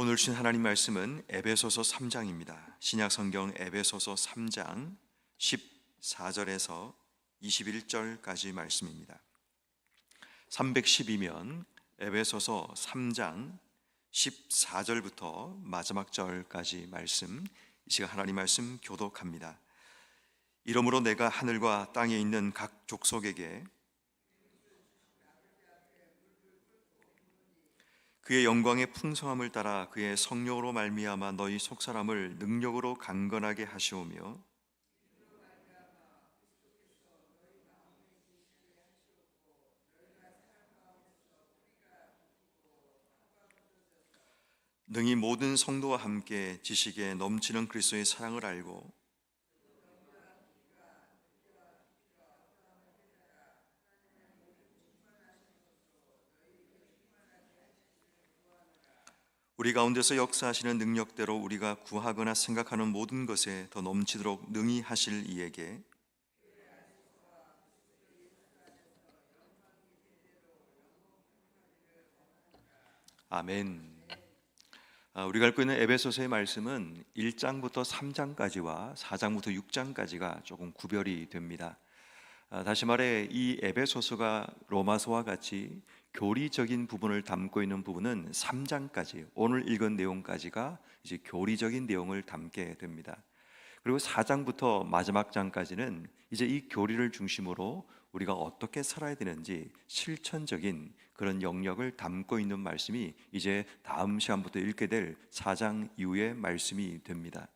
오늘 주신 하나님 말씀은 에베소서 3장입니다. 신약 성경 에베소서 3장 14절에서 21절까지 말씀입니다. 312면 에베소서 3장 14절부터 마지막 절까지 말씀 이 시간 하나님 말씀 교독합니다. 이러므로 내가 하늘과 땅에 있는 각 족속에게 그의 영광의 풍성함을 따라 그의 성령으로 말미암아 너희 속사람을 능력으로 강건하게 하시오며 능히 모든 성도와 함께 지식에 넘치는 그리스도의 사랑을 알고 우리 가운데서 역사하시는 능력대로 우리가 구하거나 생각하는 모든 것에 더 넘치도록 능히 하실 이에게 아멘. 아, 우리가 읽고 있는 에베소서의 말씀은 1장부터 3장까지와 4장부터 6장까지가 조금 구별이 됩니다. 아, 다시 말해 이 에베소서가 로마서와 같이 교리적인 부분을 담고 있는 부분은 3장까지 오늘 읽은 내용까지가 이제 교리적인 내용을 담게 됩니다. 그리고 4장부터 마지막 장까지는 이제 이 교리를 중심으로 우리가 어떻게 살아야 되는지 실천적인 그런 영역을 담고 있는 말씀이 이제 다음 시간부터 읽게 될 4장 이후의 말씀이 됩니다.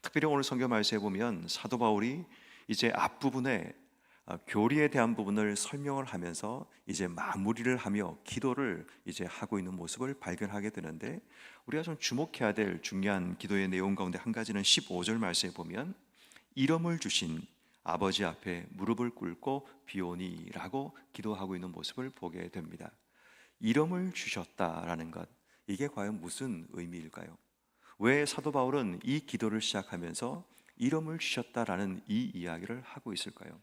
특별히 오늘 성경 말씀에 보면 사도 바울이 이제 앞부분에 어, 교리에 대한 부분을 설명을 하면서 이제 마무리를 하며 기도를 이제 하고 있는 모습을 발견하게 되는데 우리가 좀 주목해야 될 중요한 기도의 내용 가운데 한 가지는 15절 말씀에 보면 이름을 주신 아버지 앞에 무릎을 꿇고 비오니라고 기도하고 있는 모습을 보게 됩니다. 이름을 주셨다라는 것 이게 과연 무슨 의미일까요? 왜 사도 바울은 이 기도를 시작하면서 이름을 주셨다라는 이 이야기를 하고 있을까요?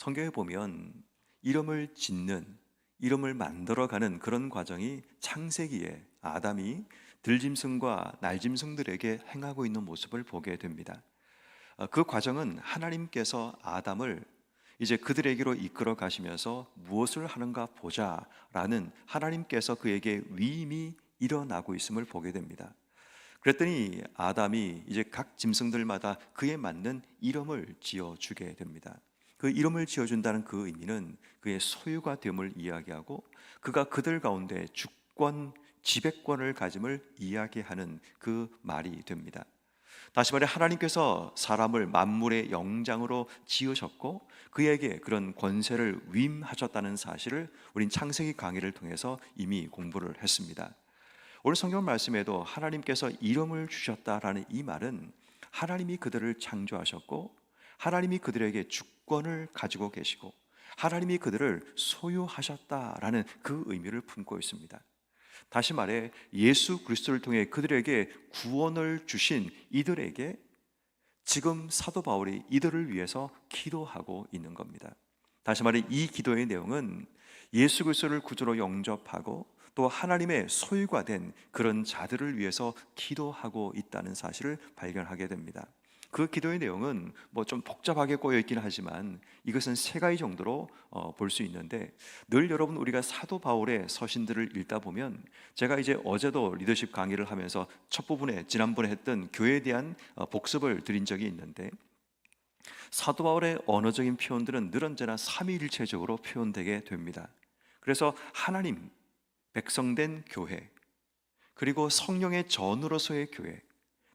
성경에 보면 이름을 짓는 이름을 만들어가는 그런 과정이 창세기에 아담이 들짐승과 날짐승들에게 행하고 있는 모습을 보게 됩니다. 어, 그 과정은 하나님께서 아담을 이제 그들에게로 이끌어 가시면서 무엇을 하는가 보자라는 하나님께서 그에게 위임이 일어나고 있음을 보게 됩니다. 그랬더니 아담이 이제 각 짐승들마다 그에 맞는 이름을 지어 주게 됩니다. 그 이름을 지어준다는 그 의미는 그의 소유가 됨을 이야기하고 그가 그들 가운데 주권, 지배권을 가짐을 이야기하는 그 말이 됩니다. 다시 말해 하나님께서 사람을 만물의 영장으로 지으셨고 그에게 그런 권세를 위임하셨다는 사실을 우린 창세기 강의를 통해서 이미 공부를 했습니다. 오늘 성경 말씀에도 하나님께서 이름을 주셨다라는 이 말은 하나님이 그들을 창조하셨고 하나님이 그들에게 주권 을 가지고 계시고 하나님이 그들을 소유하셨다라는 그 의미를 품고 있습니다. 다시 말해 예수 그리스도를 통해 그들에게 구원을 주신 이들에게 지금 사도 바울이 이들을 위해서 기도하고 있는 겁니다. 다시 말해 이 기도의 내용은 예수 그리스도를 구주로 영접하고 또 하나님의 소유가 된 그런 자들을 위해서 기도하고 있다는 사실을 발견하게 됩니다. 그 기도의 내용은 뭐 좀 복잡하게 꼬여 있기는 하지만 이것은 세 가지 정도로 어, 볼 수 있는데 늘 여러분 우리가 사도 바울의 서신들을 읽다 보면 제가 이제 어제도 리더십 강의를 하면서 첫 부분에 지난번에 했던 교회에 대한 어, 복습을 드린 적이 있는데 사도 바울의 언어적인 표현들은 늘 언제나 삼위일체적으로 표현되게 됩니다. 그래서 하나님 백성된 교회 그리고 성령의 전으로서의 교회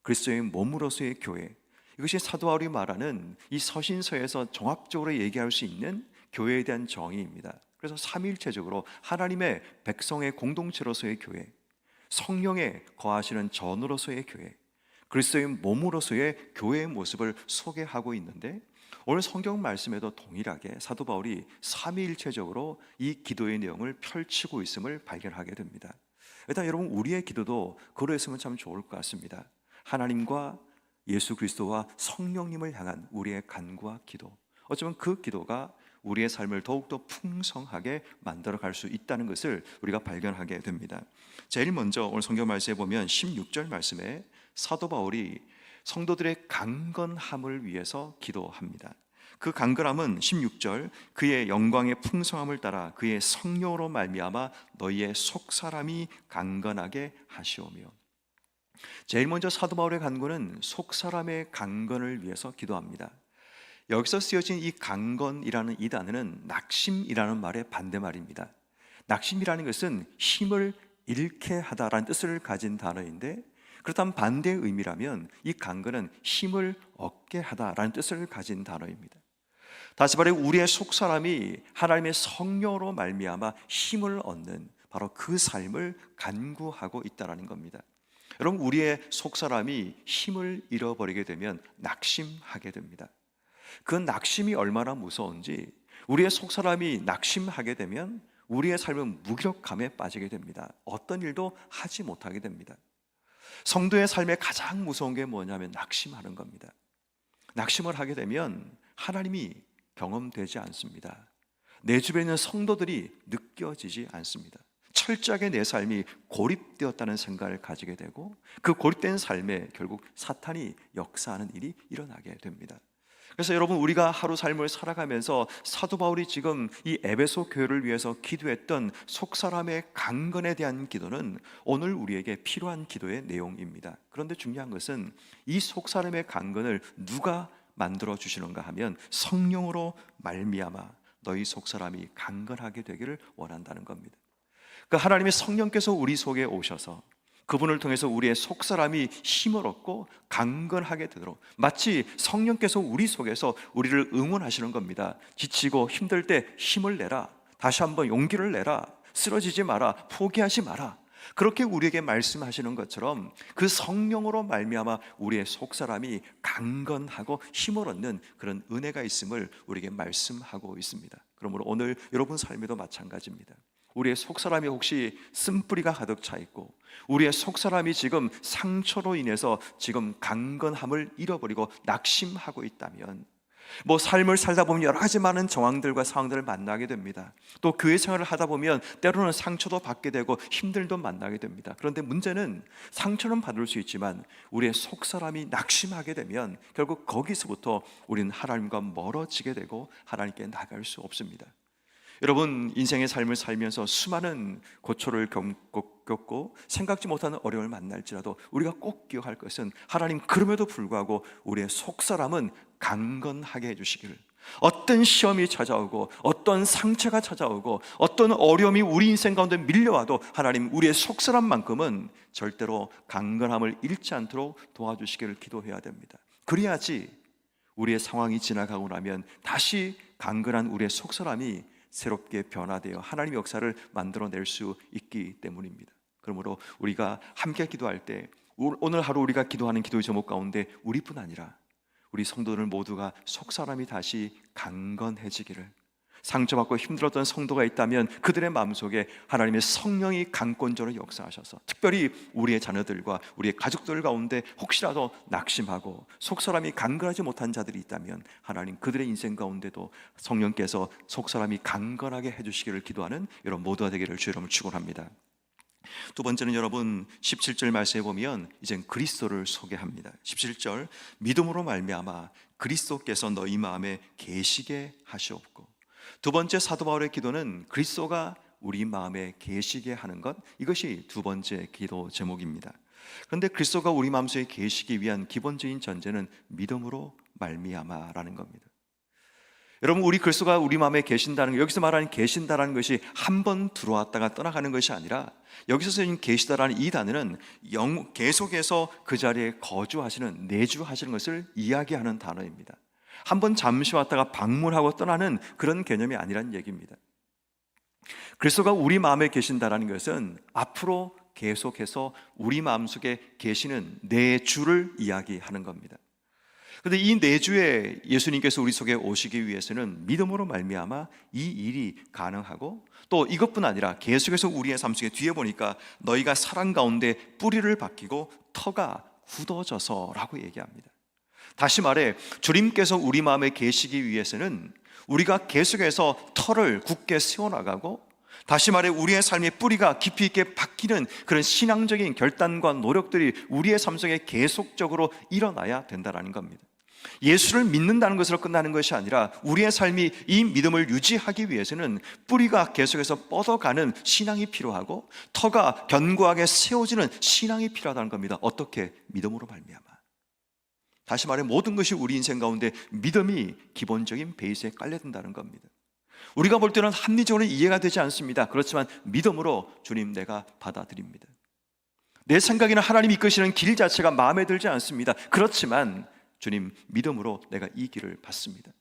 그리스도의 몸으로서의 교회 이것이 사도 바울이 말하는 이 서신서에서 종합적으로 얘기할 수 있는 교회에 대한 정의입니다. 그래서 삼일체적으로 하나님의 백성의 공동체로서의 교회, 성령의 거하시는 전으로서의 교회, 그리스도의 몸으로서의 교회의 모습을 소개하고 있는데 오늘 성경 말씀에도 동일하게 사도 바울이 삼위일체적으로 이 기도의 내용을 펼치고 있음을 발견하게 됩니다. 일단 여러분 우리의 기도도 그러했으면 참 좋을 것 같습니다. 하나님과 예수 그리스도와 성령님을 향한 우리의 간구와 기도. 어쩌면 그 기도가 우리의 삶을 더욱더 풍성하게 만들어 갈 수 있다는 것을 우리가 발견하게 됩니다. 제일 먼저 오늘 성경 말씀에 보면 16절 말씀에 사도 바울이 성도들의 강건함을 위해서 기도합니다. 그 강건함은 16절 그의 영광의 풍성함을 따라 그의 성령으로 말미암아 너희의 속 사람이 강건하게 하시오며 제일 먼저 사도 바울의 간구는 속 사람의 강건을 위해서 기도합니다. 여기서 쓰여진 이 강건이라는 이 단어는 낙심이라는 말의 반대말입니다. 낙심이라는 것은 힘을 잃게 하다라는 뜻을 가진 단어인데 그렇다면 반대의 의미라면 이 강건은 힘을 얻게 하다라는 뜻을 가진 단어입니다. 다시 말해 우리의 속 사람이 하나님의 성령으로 말미암아 힘을 얻는 바로 그 삶을 간구하고 있다라는 겁니다. 여러분 우리의 속 사람이 힘을 잃어버리게 되면 낙심하게 됩니다. 그 낙심이 얼마나 무서운지 우리의 속 사람이 낙심하게 되면 우리의 삶은 무기력감에 빠지게 됩니다. 어떤 일도 하지 못하게 됩니다. 성도의 삶에 가장 무서운 게 뭐냐면 낙심하는 겁니다. 낙심을 하게 되면 하나님이 경험되지 않습니다. 내 주변에 있는 성도들이 느껴지지 않습니다. 철저하게 내 삶이 고립되었다는 생각을 가지게 되고 그 고립된 삶에 결국 사탄이 역사하는 일이 일어나게 됩니다. 그래서 여러분 우리가 하루 삶을 살아가면서 사도 바울이 지금 이 에베소 교회를 위해서 기도했던 속 사람의 강건에 대한 기도는 오늘 우리에게 필요한 기도의 내용입니다. 그런데 중요한 것은 이 속 사람의 강건을 누가 만들어 주시는가 하면 성령으로 말미암아 너희 속 사람이 강건하게 되기를 원한다는 겁니다. 그 하나님의 성령께서 우리 속에 오셔서 그분을 통해서 우리의 속 사람이 힘을 얻고 강건하게 되도록 마치 성령께서 우리 속에서 우리를 응원하시는 겁니다. 지치고 힘들 때 힘을 내라. 다시 한번 용기를 내라. 쓰러지지 마라. 포기하지 마라. 그렇게 우리에게 말씀하시는 것처럼 그 성령으로 말미암아 우리의 속 사람이 강건하고 힘을 얻는 그런 은혜가 있음을 우리에게 말씀하고 있습니다. 그러므로 오늘 여러분 삶에도 마찬가지입니다. 우리의 속 사람이 혹시 쓴뿌리가 가득 차 있고 우리의 속 사람이 지금 상처로 인해서 지금 강건함을 잃어버리고 낙심하고 있다면 뭐 삶을 살다 보면 여러 가지 많은 정황들과 상황들을 만나게 됩니다. 또 교회 생활을 하다 보면 때로는 상처도 받게 되고 힘들도 만나게 됩니다. 그런데 문제는 상처는 받을 수 있지만 우리의 속 사람이 낙심하게 되면 결국 거기서부터 우리는 하나님과 멀어지게 되고 하나님께 나갈 수 없습니다. 여러분 인생의 삶을 살면서 수많은 고초를 겪고, 생각지 못하는 어려움을 만날지라도 우리가 꼭 기억할 것은 하나님 그럼에도 불구하고 우리의 속 사람은 강건하게 해주시기를 어떤 시험이 찾아오고 어떤 상처가 찾아오고 어떤 어려움이 우리 인생 가운데 밀려와도 하나님 우리의 속 사람만큼은 절대로 강건함을 잃지 않도록 도와주시기를 기도해야 됩니다. 그래야지 우리의 상황이 지나가고 나면 다시 강건한 우리의 속 사람이 새롭게 변화되어 하나님의 역사를 만들어낼 수 있기 때문입니다. 그러므로 우리가 함께 기도할 때 오늘 하루 우리가 기도하는 기도의 제목 가운데 우리뿐 아니라 우리 성도들 모두가 속 사람이 다시 강건해지기를 상처받고 힘들었던 성도가 있다면 그들의 마음속에 하나님의 성령이 강권적으로 역사하셔서 특별히 우리의 자녀들과 우리의 가족들 가운데 혹시라도 낙심하고 속사람이 강건하지 못한 자들이 있다면 하나님 그들의 인생 가운데도 성령께서 속사람이 강건하게 해주시기를 기도하는 여러분 모두가 되기를 주 이름을 축원합니다. 두 번째는 여러분 17절 말씀에 보면 이젠 그리스도를 소개합니다. 17절 믿음으로 말미암아 그리스도께서 너희 마음에 계시게 하시옵고 두 번째 사도 바울의 기도는 그리스도가 우리 마음에 계시게 하는 것 이것이 두 번째 기도 제목입니다. 그런데 그리스도가 우리 마음속에 계시기 위한 기본적인 전제는 믿음으로 말미암아라는 겁니다. 여러분 우리 그리스도가 우리 마음에 계신다는 것, 여기서 말하는 계신다라는 것이 한 번 들어왔다가 떠나가는 것이 아니라 여기서 쓰인 계시다라는 이 단어는 영, 계속해서 그 자리에 거주하시는 내주하시는 것을 이야기하는 단어입니다. 한번 잠시 왔다가 방문하고 떠나는 그런 개념이 아니란 얘기입니다. 그리스도가 우리 마음에 계신다라는 것은 앞으로 계속해서 우리 마음속에 계시는 내 주를 이야기하는 겁니다. 그런데 이 내주에 예수님께서 우리 속에 오시기 위해서는 믿음으로 말미암아 이 일이 가능하고 또 이것뿐 아니라 계속해서 우리의 삶 속에 뒤에 보니까 너희가 사랑 가운데 뿌리를 박히고 터가 굳어져서라고 얘기합니다. 다시 말해 주님께서 우리 마음에 계시기 위해서는 우리가 계속해서 털을 굳게 세워나가고 다시 말해 우리의 삶의 뿌리가 깊이 있게 박히는 그런 신앙적인 결단과 노력들이 우리의 삶 속에 계속적으로 일어나야 된다는 겁니다. 예수를 믿는다는 것으로 끝나는 것이 아니라 우리의 삶이 이 믿음을 유지하기 위해서는 뿌리가 계속해서 뻗어가는 신앙이 필요하고 터가 견고하게 세워지는 신앙이 필요하다는 겁니다. 어떻게? 믿음으로 말미암아. 다시 말해 모든 것이 우리 인생 가운데 믿음이 기본적인 베이스에 깔려 든다는 겁니다. 우리가 볼 때는 합리적으로 이해가 되지 않습니다. 그렇지만 믿음으로 주님 내가 받아들입니다. 내 생각에는 하나님 이끄시는 길 자체가 마음에 들지 않습니다. 그렇지만 주님 믿음으로 내가 이 길을 받습니다.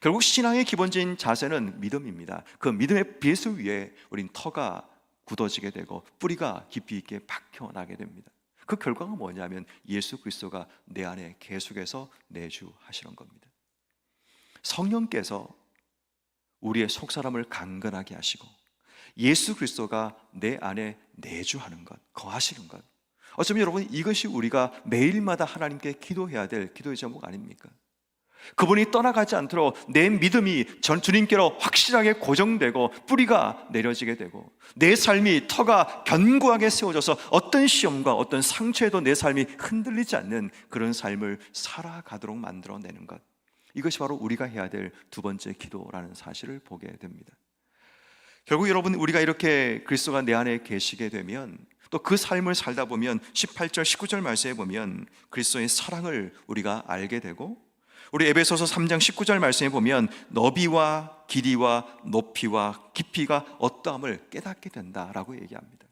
결국 신앙의 기본적인 자세는 믿음입니다. 그 믿음의 베이스 위에 우린 터가 굳어지게 되고 뿌리가 깊이 있게 박혀 나게 됩니다. 그 결과가 뭐냐면 예수 그리스도가 내 안에 계속해서 내주하시는 겁니다. 성령께서 우리의 속사람을 강건하게 하시고 예수 그리스도가 내 안에 내주하는 것, 거하시는 것. 어쩌면 여러분 이것이 우리가 매일마다 하나님께 기도해야 될 기도의 제목 아닙니까? 그분이 떠나가지 않도록 내 믿음이 전 주님께로 확실하게 고정되고 뿌리가 내려지게 되고 내 삶이 터가 견고하게 세워져서 어떤 시험과 어떤 상처에도 내 삶이 흔들리지 않는 그런 삶을 살아가도록 만들어내는 것. 이것이 바로 우리가 해야 될 두 번째 기도라는 사실을 보게 됩니다. 결국 여러분 우리가 이렇게 그리스도가 내 안에 계시게 되면 또 그 삶을 살다 보면 18절 19절 말씀에 보면 그리스도의 사랑을 우리가 알게 되고 우리 에베소서 3장 19절 말씀에 보면 너비와 길이와 높이와 깊이가 어떠함을 깨닫게 된다라고 얘기합니다.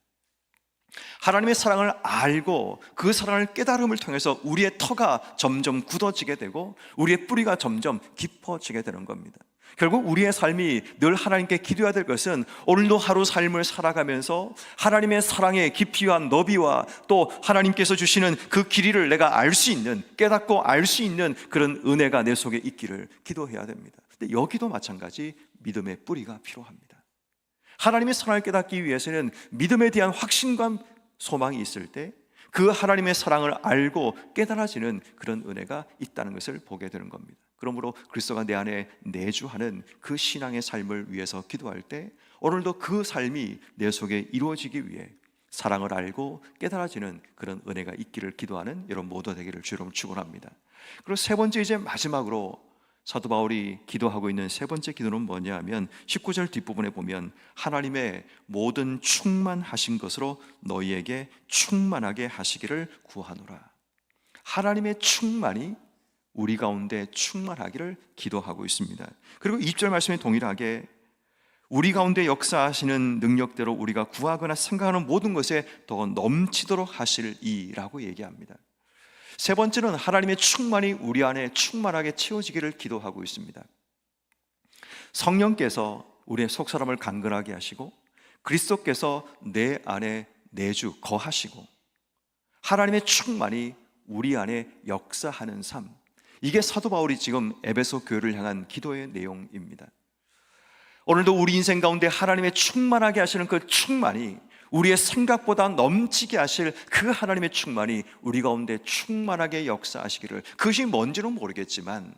하나님의 사랑을 알고 그 사랑을 깨달음을 통해서 우리의 터가 점점 굳어지게 되고 우리의 뿌리가 점점 깊어지게 되는 겁니다. 결국 우리의 삶이 늘 하나님께 기도해야 될 것은 오늘도 하루 삶을 살아가면서 하나님의 사랑의 깊이와 너비와 또 하나님께서 주시는 그 길이를 내가 알 수 있는 깨닫고 알 수 있는 그런 은혜가 내 속에 있기를 기도해야 됩니다. 근데 여기도 마찬가지 믿음의 뿌리가 필요합니다. 하나님의 사랑을 깨닫기 위해서는 믿음에 대한 확신과 소망이 있을 때 그 하나님의 사랑을 알고 깨달아지는 그런 은혜가 있다는 것을 보게 되는 겁니다. 그러므로 그리스도가 내 안에 내주하는 그 신앙의 삶을 위해서 기도할 때 오늘도 그 삶이 내 속에 이루어지기 위해 사랑을 알고 깨달아지는 그런 은혜가 있기를 기도하는 여러분 모두 되기를 주로 축원합니다. 그리고 세 번째 이제 마지막으로 사도 바울이 기도하고 있는 세 번째 기도는 뭐냐 하면 19절 뒷부분에 보면 하나님의 모든 충만하신 것으로 너희에게 충만하게 하시기를 구하노라. 하나님의 충만이 우리 가운데 충만하기를 기도하고 있습니다. 그리고 2절 말씀에 동일하게 우리 가운데 역사하시는 능력대로 우리가 구하거나 생각하는 모든 것에 더 넘치도록 하실 이라고 얘기합니다. 세 번째는 하나님의 충만이 우리 안에 충만하게 채워지기를 기도하고 있습니다. 성령께서 우리의 속사람을 강건하게 하시고 그리스도께서 내 안에 내주 거하시고 하나님의 충만이 우리 안에 역사하는 삶. 이게 사도 바울이 지금 에베소 교회를 향한 기도의 내용입니다. 오늘도 우리 인생 가운데 하나님의 충만하게 하시는 그 충만이 우리의 생각보다 넘치게 하실 그 하나님의 충만이 우리 가운데 충만하게 역사하시기를 그것이 뭔지는 모르겠지만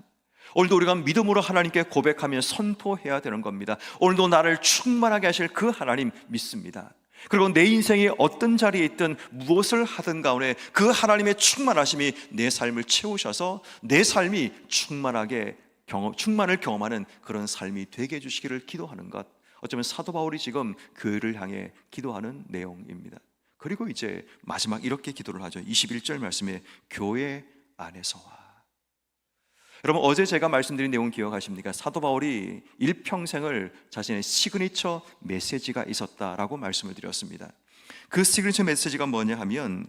오늘도 우리가 믿음으로 하나님께 고백하며 선포해야 되는 겁니다. 오늘도 나를 충만하게 하실 그 하나님 믿습니다. 그리고 내 인생이 어떤 자리에 있든 무엇을 하든 가운데 그 하나님의 충만하심이 내 삶을 채우셔서 내 삶이 충만하게 경험, 충만을 경험하는 그런 삶이 되게 해주시기를 기도하는 것. 어쩌면 사도 바울이 지금 교회를 향해 기도하는 내용입니다. 그리고 이제 마지막 이렇게 기도를 하죠. 21절 말씀에 교회 안에서와. 여러분 어제 제가 말씀드린 내용 기억하십니까? 사도 바울이 일평생을 자신의 시그니처 메시지가 있었다라고 말씀을 드렸습니다. 그 시그니처 메시지가 뭐냐 하면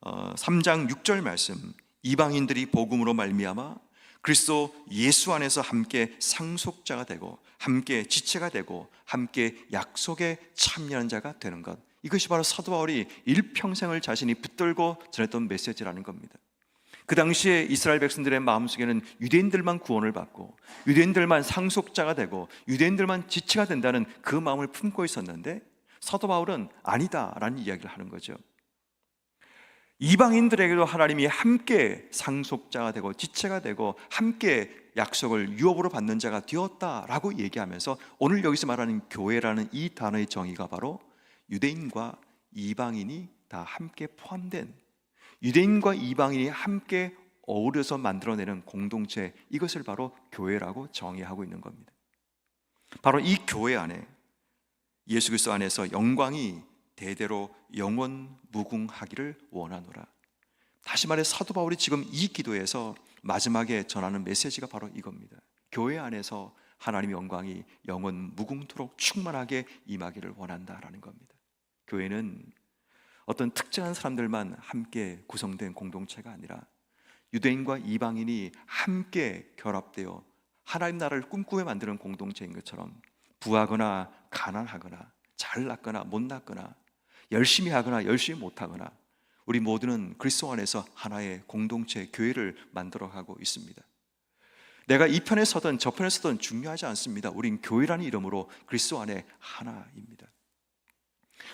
어, 3장 6절 말씀 이방인들이 복음으로 말미암아 그리스도 예수 안에서 함께 상속자가 되고 함께 지체가 되고 함께 약속에 참여하는 자가 되는 것. 이것이 바로 사도 바울이 일평생을 자신이 붙들고 전했던 메시지라는 겁니다. 그 당시에 이스라엘 백성들의 마음속에는 유대인들만 구원을 받고 유대인들만 상속자가 되고 유대인들만 지체가 된다는 그 마음을 품고 있었는데 사도 바울은 아니다라는 이야기를 하는 거죠. 이방인들에게도 하나님이 함께 상속자가 되고 지체가 되고 함께 약속을 유업으로 받는 자가 되었다라고 얘기하면서 오늘 여기서 말하는 교회라는 이 단어의 정의가 바로 유대인과 이방인이 다 함께 포함된 유대인과 이방인이 함께 어우러서 만들어내는 공동체 이것을 바로 교회라고 정의하고 있는 겁니다. 바로 이 교회 안에 예수 그리스도 안에서 영광이 대대로 영원 무궁하기를 원하노라. 다시 말해 사도 바울이 지금 이 기도에서 마지막에 전하는 메시지가 바로 이겁니다. 교회 안에서 하나님의 영광이 영원 무궁토록 충만하게 임하기를 원한다라는 겁니다. 교회는 어떤 특정한 사람들만 함께 구성된 공동체가 아니라 유대인과 이방인이 함께 결합되어 하나님 나라를 꿈꾸며 만드는 공동체인 것처럼 부하거나 가난하거나 잘났거나 못났거나 열심히 하거나 열심히 못하거나 우리 모두는 그리스도 안에서 하나의 공동체 교회를 만들어 가고 있습니다. 내가 이 편에 서든 저 편에 서든 중요하지 않습니다. 우린 교회라는 이름으로 그리스도 안에 하나입니다.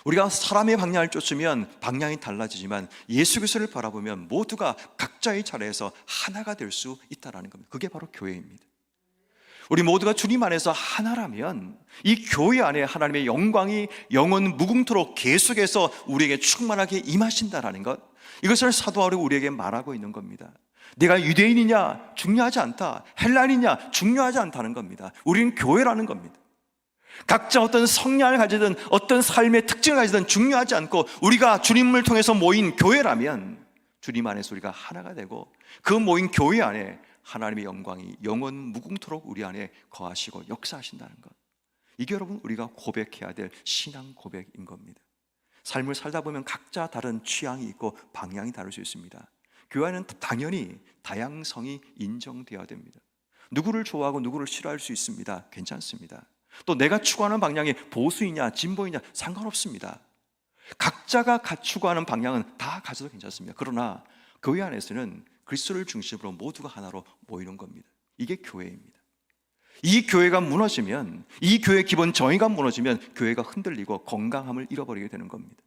우리가 사람의 방향을 쫓으면 방향이 달라지지만 예수 그리스도를 바라보면 모두가 각자의 자리에서 하나가 될 수 있다라는 겁니다. 그게 바로 교회입니다. 우리 모두가 주님 안에서 하나라면 이 교회 안에 하나님의 영광이 영원 무궁토록 계속해서 우리에게 충만하게 임하신다라는 것 이것을 사도 바울이 우리에게 말하고 있는 겁니다. 내가 유대인이냐 중요하지 않다. 헬라인이냐 중요하지 않다는 겁니다. 우리는 교회라는 겁니다. 각자 어떤 성향을 가지든 어떤 삶의 특징을 가지든 중요하지 않고 우리가 주님을 통해서 모인 교회라면 주님 안에서 우리가 하나가 되고 그 모인 교회 안에 하나님의 영광이 영원 무궁토록 우리 안에 거하시고 역사하신다는 것. 이게 여러분 우리가 고백해야 될 신앙 고백인 겁니다. 삶을 살다 보면 각자 다른 취향이 있고 방향이 다를 수 있습니다. 교회는 당연히 다양성이 인정되어야 됩니다. 누구를 좋아하고 누구를 싫어할 수 있습니다. 괜찮습니다. 또 내가 추구하는 방향이 보수이냐 진보이냐 상관없습니다. 각자가 추구하는 방향은 다 가져도 괜찮습니다. 그러나 교회 안에서는 그리스도를 중심으로 모두가 하나로 모이는 겁니다. 이게 교회입니다. 이 교회가 무너지면 이 교회 기본 정의가 무너지면 교회가 흔들리고 건강함을 잃어버리게 되는 겁니다.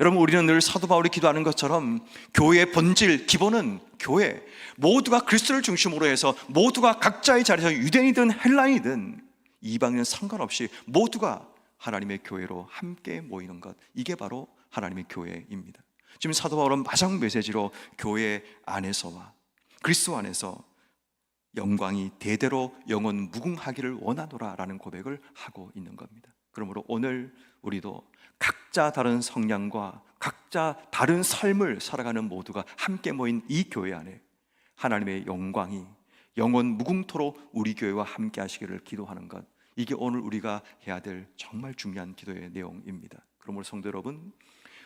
여러분 우리는 늘 사도 바울이 기도하는 것처럼 교회의 본질 기본은 교회 모두가 그리스도를 중심으로 해서 모두가 각자의 자리에서 유대인이든 헬라인이든 이방인 상관없이 모두가 하나님의 교회로 함께 모이는 것 이게 바로 하나님의 교회입니다. 지금 사도 바울은 마지막 메시지로 교회 안에서와 그리스도 안에서 영광이 대대로 영원 무궁하기를 원하노라라는 고백을 하고 있는 겁니다. 그러므로 오늘 우리도 각자 다른 성향과 각자 다른 삶을 살아가는 모두가 함께 모인 이 교회 안에 하나님의 영광이 영원 무궁토록 우리 교회와 함께 하시기를 기도하는 것 이게 오늘 우리가 해야 될 정말 중요한 기도의 내용입니다. 그러므로 성도 여러분,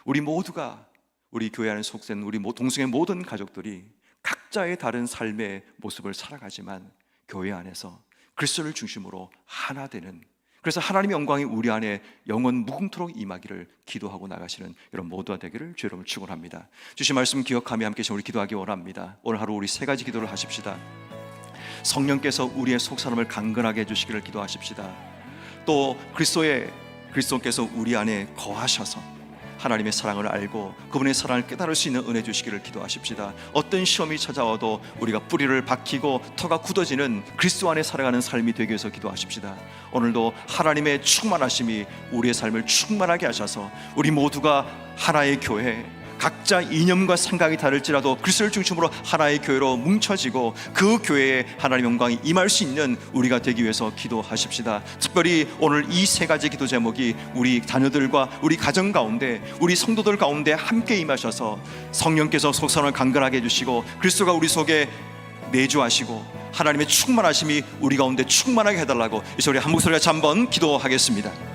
우리 모두가 우리 교회 안에 속된 우리 동성의 모든 가족들이 각자의 다른 삶의 모습을 살아가지만 교회 안에서 그리스도를 중심으로 하나 되는 그래서 하나님의 영광이 우리 안에 영원 무궁토록 임하기를 기도하고 나가시는 여러분 모두가 되기를 주 여러분을 축원합니다. 주신 말씀 기억하며 함께 우리 기도하기 원합니다. 오늘 하루 우리 세 가지 기도를 하십시다. 성령께서 우리의 속 사람을 강건하게 해주시기를 기도하십시다. 또 그리스도의 그리스도께서 우리 안에 거하셔서 하나님의 사랑을 알고 그분의 사랑을 깨달을 수 있는 은혜 주시기를 기도하십시다. 어떤 시험이 찾아와도 우리가 뿌리를 박히고 터가 굳어지는 그리스도 안에 살아가는 삶이 되기 위해서 기도하십시다. 오늘도 하나님의 충만하심이 우리의 삶을 충만하게 하셔서 우리 모두가 하나의 교회 각자 이념과 생각이 다를지라도 그리스도를 중심으로 하나의 교회로 뭉쳐지고 그 교회에 하나님 영광이 임할 수 있는 우리가 되기 위해서 기도하십시다. 특별히 오늘 이 세 가지 기도 제목이 우리 자녀들과 우리 가정 가운데 우리 성도들 가운데 함께 임하셔서 성령께서 속선을 강건하게 해주시고 그리스도가 우리 속에 내주하시고 하나님의 충만하심이 우리 가운데 충만하게 해달라고 이 소리 한 목소리가 한번 기도하겠습니다.